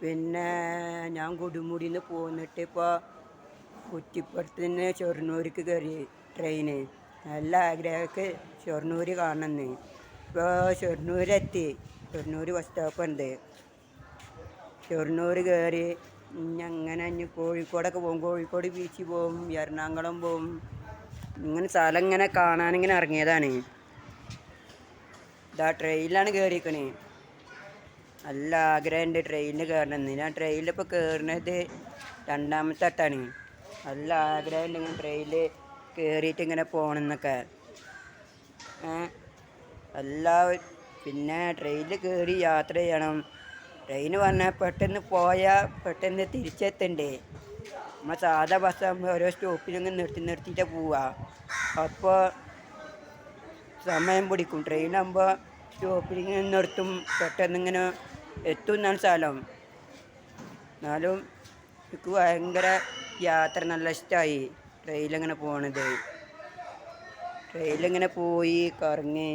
പിന്നെ ഞാൻ കൊടുമുടിയിൽ നിന്ന് പോന്നിട്ട് ഇപ്പോൾ കുറ്റിപ്പുറത്ത് നിന്ന് ഷൊർണൂർക്ക് കയറി ട്രെയിന് നല്ല ആഗ്രഹമൊക്കെ ഷൊർണൂർ കാണണമെന്ന് ഇപ്പോൾ ഷൊർണൂരെത്തി ഷൊർണൂർ ബസ് സ്റ്റോപ്പ് ഉണ്ട്. ഷൊർണൂർ കയറി അങ്ങനെ ഇനി കോഴിക്കോടൊക്കെ പോകും കോഴിക്കോട് ബീച്ചിൽ പോകും എറണാകുളം പോകും ഇങ്ങനെ സ്ഥലം ഇങ്ങനെ കാണാനിങ്ങനെ ഇറങ്ങിയതാണ്. ഇതാ ട്രെയിനിലാണ് കയറിക്കണേ. നല്ല ആഗ്രഹമുണ്ട് ട്രെയിനിൽ കയറണമെന്ന് ഞാൻ ട്രെയിനിൽ ഇപ്പോൾ കയറുന്നത് രണ്ടാമത്തെ തട്ടാണ് നല്ല ആഗ്രഹമുണ്ട് ഇങ്ങനെ ട്രെയിനിൽ കയറിയിട്ട് ഇങ്ങനെ പോകണമെന്നൊക്കെ എല്ലാ പിന്നെ ട്രെയിനിൽ കയറി യാത്ര ചെയ്യണം. ട്രെയിൻ പറഞ്ഞാൽ പെട്ടെന്ന് പോയാൽ പെട്ടെന്ന് തിരിച്ചെത്തണ്ടേ. നമ്മൾ സാധാ ബസ്സാകുമ്പോൾ ഓരോ സ്റ്റോപ്പിലൊന്നും നിർത്തി നിർത്തിയിട്ട് പോവുക അപ്പോൾ സമയം പിടിക്കും. ട്രെയിനാകുമ്പോൾ സ്റ്റോപ്പിൽ നിർത്തും. പെട്ടെന്ന് ഇങ്ങനെ എത്തും എന്നാണ് സ്ഥലം. എന്നാലും എനിക്ക് ഭയങ്കര യാത്ര നല്ല ഇഷ്ടമായി ട്രെയിനിലിങ്ങനെ പോണത്. ട്രെയിനിലിങ്ങനെ പോയി കറങ്ങി.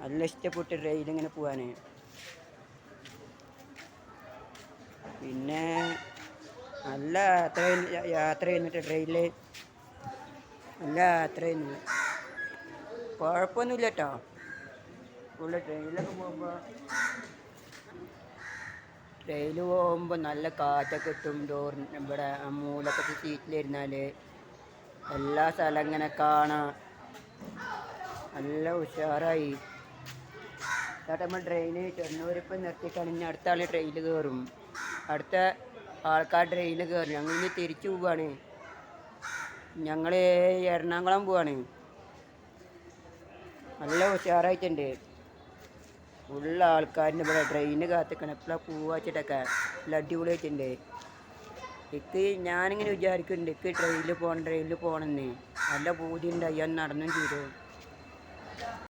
നല്ല ഇഷ്ടപ്പെട്ടു ട്രെയിനിലിങ്ങനെ പോവാൻ പിന്നെ നല്ല യാത്ര യാത്ര ചെയ്യുന്നിട്ട് ട്രെയിനിൽ നല്ല യാത്ര ചെയ്യുന്നു കുഴപ്പമൊന്നുമില്ല കേട്ടോ ഫുള്ള് ട്രെയിനിലൊക്കെ പോകുമ്പോൾ ട്രെയിനിൽ പോകുമ്പോൾ നല്ല കാറ്റൊക്കെ കിട്ടും ഡോറിന് ഇവിടെ മൂലക്കത്തെ സീറ്റിലിരുന്നാൽ എല്ലാ സ്ഥലം ഇങ്ങനെ കാണാം. നല്ല ഉഷാറായി. ചേട്ടാ നമ്മൾ ട്രെയിന് ചെന്നൂരിപ്പം നിർത്തിയിട്ടാണ് ഇനി അടുത്ത ആൾ ട്രെയിനിൽ കയറും അടുത്ത ആൾക്കാർ ട്രെയിനിൽ കയറും ഞങ്ങൾ ഇനി തിരിച്ചു പോവാണ്. ഞങ്ങൾ എറണാകുളം പോവാണ്. നല്ല ഉഷാറായിട്ടുണ്ട്. ഫുള്ള് ആൾക്കാരിന്റെ ഇവിടെ ട്രെയിന് കാത്തിക്കണം. എപ്പോഴാണ് പൂവാച്ചിട്ടൊക്കെ വെച്ചിട്ടൊക്കെ നല്ല അടിപൊളിയായിട്ടുണ്ട് എനിക്ക് ഞാനിങ്ങനെ വിചാരിക്കുന്നുണ്ട് എനിക്ക് ട്രെയിനിൽ പോകണം ട്രെയിനിൽ പോകണമെന്ന് നല്ല പൂതി ഉണ്ടായി അയ്യോ നടന്നും ചെയ്തു